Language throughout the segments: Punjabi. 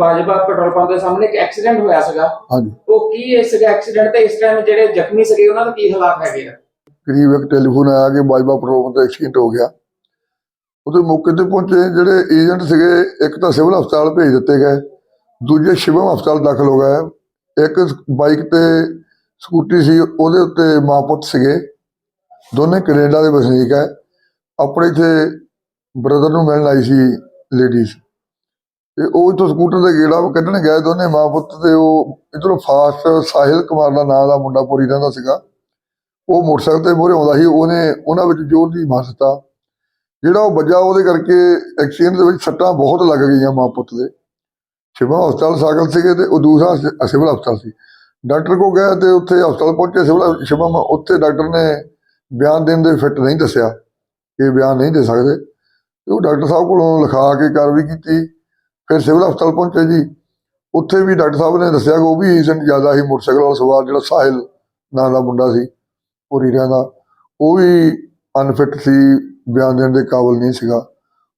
ਬਾਜਵਾ ਪੈਟਰੋਲ ਪੰਪ ਦੇ ਸਾਹਮਣੇ ਇੱਕ ਐਕਸੀਡੈਂਟ ਹੋਇਆ ਸੀਗਾ। ਹਾਂਜੀ। ਉਹ ਕੀ ਇਸ ਐਕਸੀਡੈਂਟ ਤੇ ਇਸ ਟਾਈਮ ਜਿਹੜੇ ਜ਼ਖਮੀ ਸੀਗੇ ਉਹਨਾਂ ਦੇ ਕੀ ਹਾਲਾਤ ਹੈਗੇ ਆ? ਕਰੀਬ ਇੱਕ ਟੈਲੀਫੋਨ ਆਇਆ ਕਿ ਬਾਜਵਾ ਪੈਟਰੋਲ ਦਾ ਐਕਸੀਡੈਂਟ ਹੋ ਗਿਆ। ਉਹਦੇ ਮੌਕੇ ਤੇ ਪਹੁੰਚੇ ਜਿਹੜੇ ਏਜੰਟ ਸੀਗੇ ਇੱਕ ਤਾਂ ਸਿਵਲ ਹਸਪਤਾਲ ਭੇਜ ਦਿੱਤੇ ਗਏ ਦੂਜੇ ਸ਼ਿਵਮ ਹਸਪਤਾਲ ਦਾਖਲ ਹੋ ਗਏ। ਇੱਕ ਬਾਈਕ ਤੇ ਸਕੂਟੀ ਸੀ ਉਹਦੇ ਉੱਤੇ ਮਾਂ ਪੁੱਤ ਸੀਗੇ। ਦੋਨੇ ਕੈਨੇਡਾ ਦੇ ਵਸਨੀਕ ਹੈ। ਆਪਣੇ ਇੱਥੇ ਬ੍ਰਦਰ ਨੂੰ ਮਿਲਣ ਆਈ ਸੀ ਲੇਡੀਜ਼ ਤੇ ਉਹ ਇੱਥੋਂ ਸਕੂਟਰ ਦੇ ਗੇੜਾ ਕੱਢਣ ਗਏ ਦੋਨੇ ਮਾਂ ਪੁੱਤ ਤੇ ਉਹ ਇੱਧਰੋਂ ਫਾਸਟ ਸਾਹਿਲ ਕੁਮਾਰ ਦਾ ਨਾਂ ਦਾ ਮੁੰਡਾ ਪੂਰੀ ਰਹਿੰਦਾ ਸੀਗਾ। ਉਹ ਮੋਟਰਸਾਈਕਲ ਤੇ ਮੋਰੇ ਆਉਂਦਾ ਸੀ, ਉਹਨੇ ਉਹਨਾਂ ਵਿੱਚ ਜ਼ੋਰ ਦੀ ਮਾਰ ਦਿੱਤਾ। ਜਿਹੜਾ ਉਹ ਵੱਜਾ ਉਹਦੇ ਕਰਕੇ ਐਕਸੀਡੈਂਟ ਦੇ ਵਿੱਚ ਸੱਟਾਂ ਬਹੁਤ ਲੱਗ ਗਈਆਂ ਮਾਂ ਪੁੱਤ ਦੇ। ਸ਼ਿਵਾ ਹਸਪਤਾਲ ਸਾਗਲ ਸੀਗੇ ਤੇ ਉਹ ਦੂਸਰਾ ਸ- ਸਿਵਲ ਹਸਪਤਾਲ ਸੀ। ਡਾਕਟਰ ਕੋ ਗਏ ਤੇ ਉੱਥੇ ਹਸਪਤਾਲ ਪਹੁੰਚੇ, ਸਿਵਲ ਸ਼ਿਵਾ ਉੱਥੇ ਡਾਕਟਰ ਨੇ ਬਿਆਨ ਦੇਣ ਦੇ ਫਿੱਟ ਨਹੀਂ ਦੱਸਿਆ ਕਿ ਬਿਆਨ ਨਹੀਂ ਦੇ ਸਕਦੇ। ਤੇ ਉਹ ਡਾਕਟਰ ਸਾਹਿਬ ਕੋਲੋਂ ਲਿਖਾ ਕੇ ਕਾਰਵਾਈ ਕੀਤੀ। ਫਿਰ ਸਿਵਲ ਹਸਪਤਾਲ ਪਹੁੰਚੇ ਜੀ। ਉੱਥੇ ਵੀ ਡਾਕਟਰ ਸਾਹਿਬ ਨੇ ਦੱਸਿਆ ਕਿ ਉਹ ਵੀ ਏਜੰਟ ਜ਼ਿਆਦਾ ਹੀ ਮੋਟਰਸਾਈਕਲ ਵਾਲਾ ਸਵਾਰ ਜਿਹੜਾ ਸਾਹਿਲ ਨਾਂ ਦਾ ਮੁੰਡਾ ਸੀ, ਉਹ ਰੀਰਿਆਂ ਦਾ। ਉਹ ਵੀ ਅਨਫਿਟ ਸੀ, ਬਿਆਨ ਦੇਣ ਦੇ ਕਾਬਿਲ ਨਹੀਂ ਸੀਗਾ।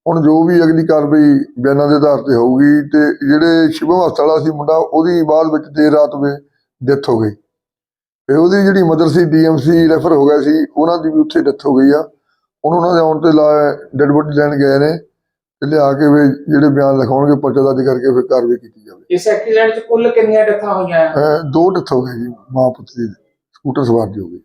ਹੁਣ ਜੋ ਵੀ ਅਗਲੀ ਕਾਰਵਾਈ ਬਿਆਨਾਂ ਦੇ ਆਧਾਰ ਤੇ ਹੋਊਗੀ ਤੇ ਜਿਹੜੇ ਸ਼ਿਵਮ ਹਸਪਤਾਲ ਵਾਲਾ ਸੀ ਮੁੰਡਾ, ਉਹਦੀ ਬਾਅਦ ਵਿੱਚ ਦੇਰ ਰਾਤ ਵੇ ਡੈਥ ਹੋ ਗਈ। ਫਿਰ ਉਹਦੀ ਜਿਹੜੀ ਮਦਰ ਸੀ ਡੀਐਮਸੀ ਰੈਫਰ ਹੋ ਗਿਆ ਸੀ, ਉਹਨਾਂ ਦੀ ਵੀ ਉੱਥੇ ਡੈਥ ਹੋ ਗਈ ਆ। ਹੁਣ ਉਹਨਾਂ ਦੇ ਆਉਣ ਤੇ ਡੈਡ ਬੋਡੀ ਲੈਣ ਗਏ ਨੇ। ਲਿਆ ਕੇ ਵੀ ਜਿਹੜੇ ਬਿਆਨ ਲਿਖਾਉਣਗੇ ਪਰਚਾ ਦਰਜ ਕਰਕੇ ਫਿਰ ਕਾਰਵਾਈ ਕੀਤੀ ਜਾਵੇ। ਇਸ ਐਕਸੀਡੈਂਟ 'ਚ ਕੁੱਲ ਕਿੰਨੀਆਂ ਡੈਥਾਂ ਹੋਈਆਂ? ਅਹ ਦੋ ਡੈਥ ਹੋ ਗਏ ਜੀ ਮਾਂ ਪੁੱਤ ਦੀ ਸਕੂਟਰ ਸਵਾਰ ਦੀ ਹੋ ਗਈ।